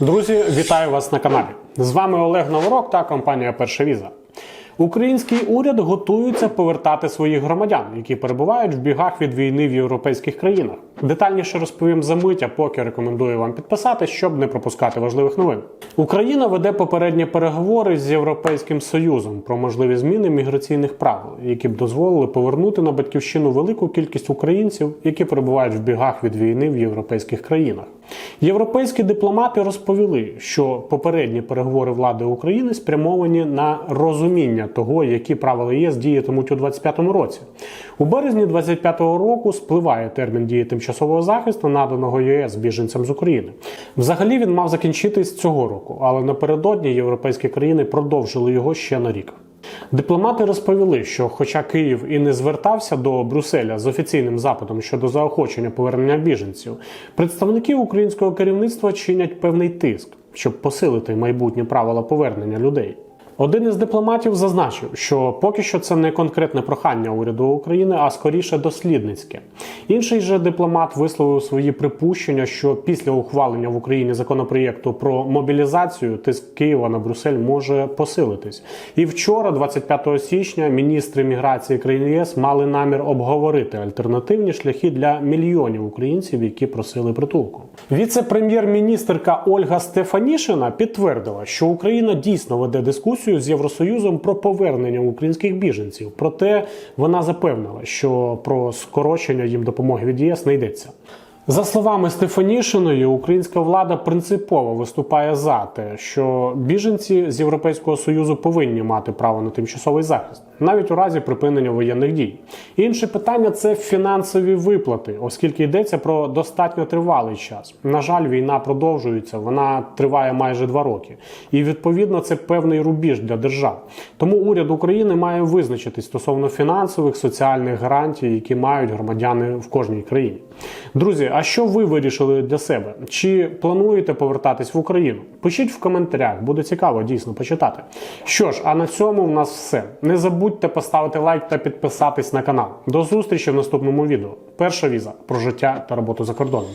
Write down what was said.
Друзі, вітаю вас на каналі. З вами Олег Новорок та компанія Перша Віза. Український уряд готується повертати своїх громадян, які перебувають в бігах від війни в європейських країнах. Детальніше розповім за мить, а поки рекомендую вам підписати, щоб не пропускати важливих новин. Україна веде попередні переговори з Європейським Союзом про можливі зміни міграційних правил, які б дозволили повернути на батьківщину велику кількість українців, які перебувають в бігах від війни в європейських країнах. Європейські дипломати розповіли, що попередні переговори влади України спрямовані на розуміння того, які правила ЄС діятимуть у 2025 році. У березні 2025 року спливає термін дії тимчасового захисту, наданого ЄС біженцям з України. Взагалі він мав закінчитись цього року, але напередодні європейські країни продовжили його ще на рік. Дипломати розповіли, що, хоча Київ і не звертався до Брюсселя з офіційним запитом щодо заохочення повернення біженців, представники українського керівництва чинять певний тиск, щоб посилити майбутні правила повернення людей. Один із дипломатів зазначив, що поки що це не конкретне прохання уряду України, а скоріше дослідницьке. Інший же дипломат висловив свої припущення, що після ухвалення в Україні законопроєкту про мобілізацію тиск Києва на Брюссель може посилитись. І вчора, 25 січня, міністри міграції країн ЄС мали намір обговорити альтернативні шляхи для мільйонів українців, які просили притулку. Віце-прем'єр-міністрка Ольга Стефанішина підтвердила, що Україна дійсно веде дискусію з Євросоюзом про повернення українських біженців. Проте вона запевнила, що про скорочення їм допомоги від ЄС не йдеться. За словами Стефанішиної, українська влада принципово виступає за те, що біженці з Європейського союзу повинні мати право на тимчасовий захист, навіть у разі припинення воєнних дій. Інше питання це фінансові виплати, оскільки йдеться про достатньо тривалий час. На жаль, війна продовжується, вона триває майже два роки, і відповідно це певний рубіж для держав. Тому уряд України має визначитись стосовно фінансових соціальних гарантій, які мають громадяни в кожній країні. Друзі, а що ви вирішили для себе? Чи плануєте повертатись в Україну? Пишіть в коментарях, буде цікаво дійсно почитати. Що ж, а на цьому в нас все. Не забудьте поставити лайк та підписатись на канал. До зустрічі в наступному відео. Перша віза про життя та роботу за кордоном.